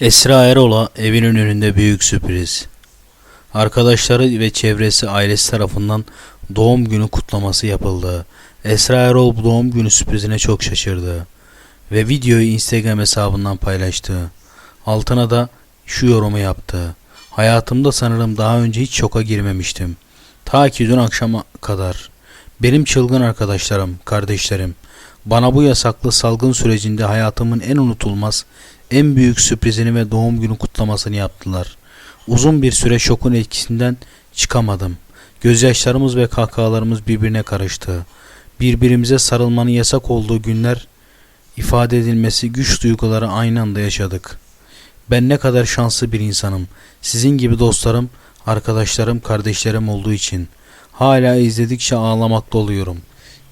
Esra Erol'a evinin önünde büyük sürpriz. Arkadaşları ve çevresi ailesi tarafından doğum günü kutlaması yapıldı. Esra Erol doğum günü sürprizine çok şaşırdı ve videoyu Instagram hesabından paylaştı. Altına da şu yorumu yaptı. Hayatımda sanırım daha önce hiç şoka girmemiştim. Ta ki dün akşama kadar. Benim çılgın arkadaşlarım, kardeşlerim bana bu yasaklı salgın sürecinde hayatımın en unutulmaz, en büyük sürprizini ve doğum günü kutlamasını yaptılar. Uzun bir süre şokun etkisinden çıkamadım. Gözyaşlarımız ve kahkahalarımız birbirine karıştı. Birbirimize sarılmanın yasak olduğu günler ifade edilmesi güç duyguları aynı anda yaşadık. Ben ne kadar şanslı bir insanım. Sizin gibi dostlarım, arkadaşlarım, kardeşlerim olduğu için. Hala izledikçe ağlamakta oluyorum.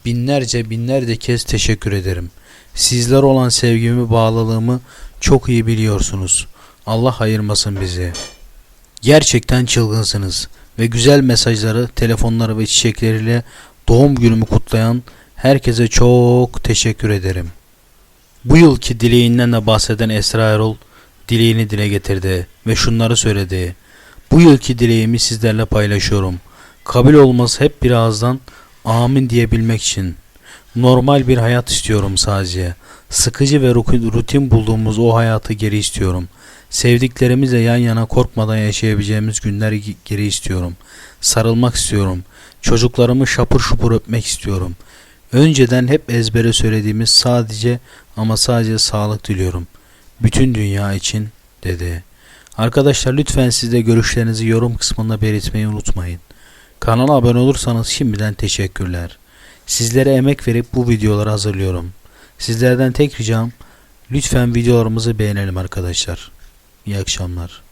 Binlerce binlerce kez teşekkür ederim. Sizler olan sevgimi, bağlılığımı çok iyi biliyorsunuz. Allah ayırmasın bizi. Gerçekten çılgınsınız ve güzel mesajları, telefonları ve çiçekleriyle doğum günümü kutlayan herkese çok teşekkür ederim. Bu yılki dileğinden de bahseden Esra Erol dileğini dile getirdi ve şunları söyledi. Bu yılki dileğimi sizlerle paylaşıyorum. Kabul olması hep bir ağızdan amin diyebilmek için. Normal bir hayat istiyorum sadece. Sıkıcı ve rutin bulduğumuz o hayatı geri istiyorum. Sevdiklerimizle yan yana korkmadan yaşayabileceğimiz günler ge- geri istiyorum. Sarılmak istiyorum. Çocuklarımı şapur şupur öpmek istiyorum. Önceden hep ezbere söylediğimiz sadece ama sadece sağlık diliyorum. Bütün dünya için dedi. Arkadaşlar lütfen siz de görüşlerinizi yorum kısmında belirtmeyi unutmayın. Kanala abone olursanız şimdiden teşekkürler. Sizlere emek verip bu videoları hazırlıyorum. Sizlerden tek ricam lütfen videolarımızı beğenelim arkadaşlar. İyi akşamlar.